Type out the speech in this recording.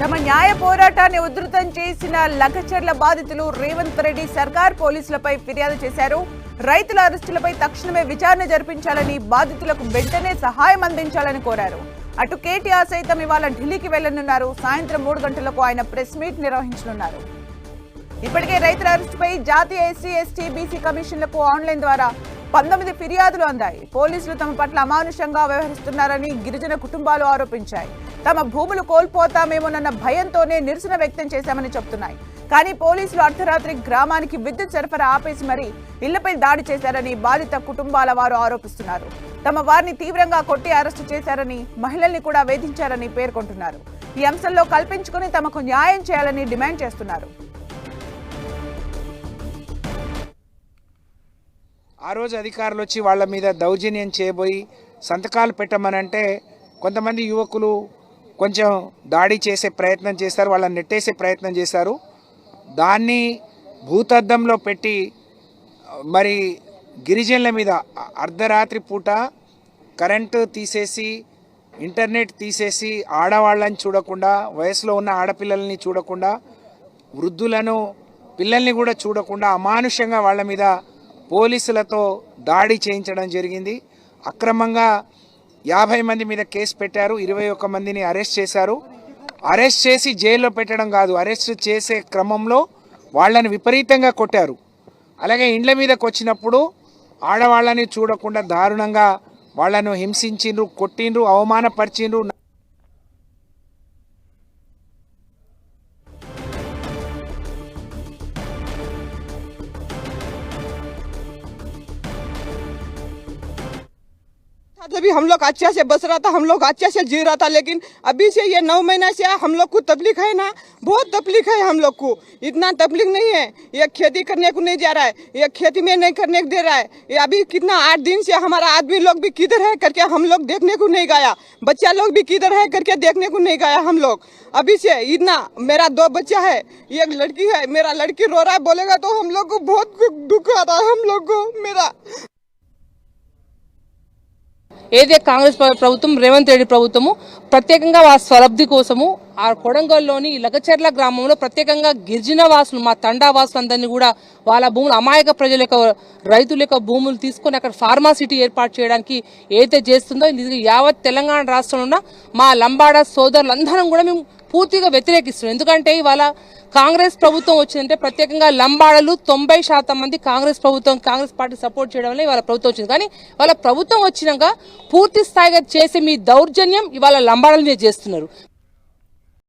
తమ న్యాయ పోరాటాన్ని ఉధృతం చేసిన లగచర్ల బాధితులు రేవంత్ రెడ్డి సర్కార్ పోలీసులపై ఫిర్యాదు చేశారు. రైతుల అరెస్టులపై తక్షణమే విచారణ జరిపించాలని బాధితులకు వెంటనే సహాయం అందించాలని కోరారు. అటు కేటీఆర్ సైతం ఇవాళ ఢిల్లీకి వెళ్ళనున్నారు సాయంత్రం మూడు గంటలకు ఆయన ప్రెస్ మీట్ నిర్వహించనున్నారు. ఇప్పటికే రైతుల అరెస్టుపై జాతీయ ఎస్సీ ఎస్టీ బీసీ కమిషన్లకు ఆన్లైన్ ద్వారా పంతొమ్మిది ఫిర్యాదులు అందాయి. పోలీసులు తమ పట్ల అమానుషంగా వ్యవహరిస్తున్నారని గిరిజన కుటుంబాలు ఆరోపించాయి. తమ భూములు కోల్పోతామేమోనన్న భయంతోనే నిరసన వ్యక్తం చేశామని చెబుతున్నాయి కానీ పోలీసులు అర్ధరాత్రి గ్రామానికి విద్యుత్ సరఫరా ఆపేసి మరీ ఇళ్ళపై దాడి చేశారని బాధిత కుటుంబాల వారు ఆరోపిస్తున్నారు. తమ వారిని తీవ్రంగా కొట్టి అరెస్టు చేశారని మహిళల్ని కూడా వేధించారని పేర్కొంటున్నారు. ఈ అంశంలో కల్పించుకుని తమకు న్యాయం చేయాలని డిమాండ్ చేస్తున్నారు. ఆ రోజు అధికారులు వచ్చి వాళ్ళ మీద దౌర్జన్యం చేయబోయి సంతకాలు పెట్టమనంటే కొంతమంది యువకులు కొంచెం దాడి చేసే ప్రయత్నం చేస్తారు వాళ్ళని నెట్టేసే ప్రయత్నం చేశారు దాన్ని భూతద్దంలో పెట్టి మరి గిరిజనుల మీద అర్ధరాత్రి పూట కరెంటు తీసేసి ఇంటర్నెట్ తీసేసి ఆడవాళ్ళని చూడకుండా వయసులో ఉన్న ఆడపిల్లల్ని చూడకుండా వృద్ధులను పిల్లల్ని కూడా చూడకుండా అమానుషంగా వాళ్ళ మీద పోలీసులతో దాడి చేయించడం జరిగింది. అక్రమంగా యాభై మంది మీద కేసు పెట్టారు. ఇరవై ఒక్క మందిని అరెస్ట్ చేశారు. అరెస్ట్ చేసి జైల్లో పెట్టడం కాదు అరెస్ట్ చేసే క్రమంలో వాళ్ళని విపరీతంగా కొట్టారు. అలాగే ఇండ్ల మీదకి వచ్చినప్పుడు ఆడవాళ్ళని చూడకుండా దారుణంగా వాళ్ళను హింసించిండ్రు కొట్టిండ్రు అవమానపరిచిండ్రు. तभी हम लोग अच्छा से बस रहा था, हम लोग अच्छा से जी रहा था, लेकिन अभी से ये नौ महीना से हम लोग को तकलीफ़ है ना, बहुत तकलीफ़ है हम लोग को। इतना तकलीफ़ नहीं है, ये खेती करने को नहीं जा रहा है, ये खेती में नहीं करने को दे रहा है। ये अभी कितना आठ दिन से हमारा आदमी लोग भी किधर है करके हम लोग देखने को नहीं गया, बच्चा लोग भी किधर है करके देखने को नहीं गया हम लोग। अभी से इतना, मेरा दो बच्चा है, एक लड़की है, मेरा लड़की रो रहा है, बोलेगा तो हम लोग को बहुत दुख आ रहा है, हम लोग को, मेरा। ఏదే కాంగ్రెస్ ప్రభుత్వం రేవంత్ రెడ్డి ప్రభుత్వము ప్రత్యేకంగా వారి స్వలబ్ధి కోసము ఆ కొడంగల్లోని లగచెర్ల గ్రామంలో ప్రత్యేకంగా గిరిజన వాసులు మా తండా వాసులందరినీ కూడా వాళ్ళ భూములు అమాయక ప్రజల యొక్క రైతుల యొక్క భూములు తీసుకొని అక్కడ ఫార్మాసిటీ ఏర్పాటు చేయడానికి ఏదైతే చేస్తుందో ఇది యావత్ తెలంగాణ రాష్ట్రంలో ఉన్న మా లంబాడ సోదరులందరం కూడా మేము పూర్తిగా వ్యతిరేకిస్తున్నాం. ఎందుకంటే ఇవాళ కాంగ్రెస్ ప్రభుత్వం వచ్చిందంటే ప్రత్యేకంగా లంబాడలు తొంభై శాతం మంది కాంగ్రెస్ ప్రభుత్వం కాంగ్రెస్ పార్టీ సపోర్ట్ చేయడం వల్ల ఇవాళ ప్రభుత్వం వచ్చింది. కానీ వాళ్ళ ప్రభుత్వం వచ్చినాక పూర్తి స్థాయిగా చేసే మీ దౌర్జన్యం ఇవాళ లంబాడల మీద చేస్తున్నారు.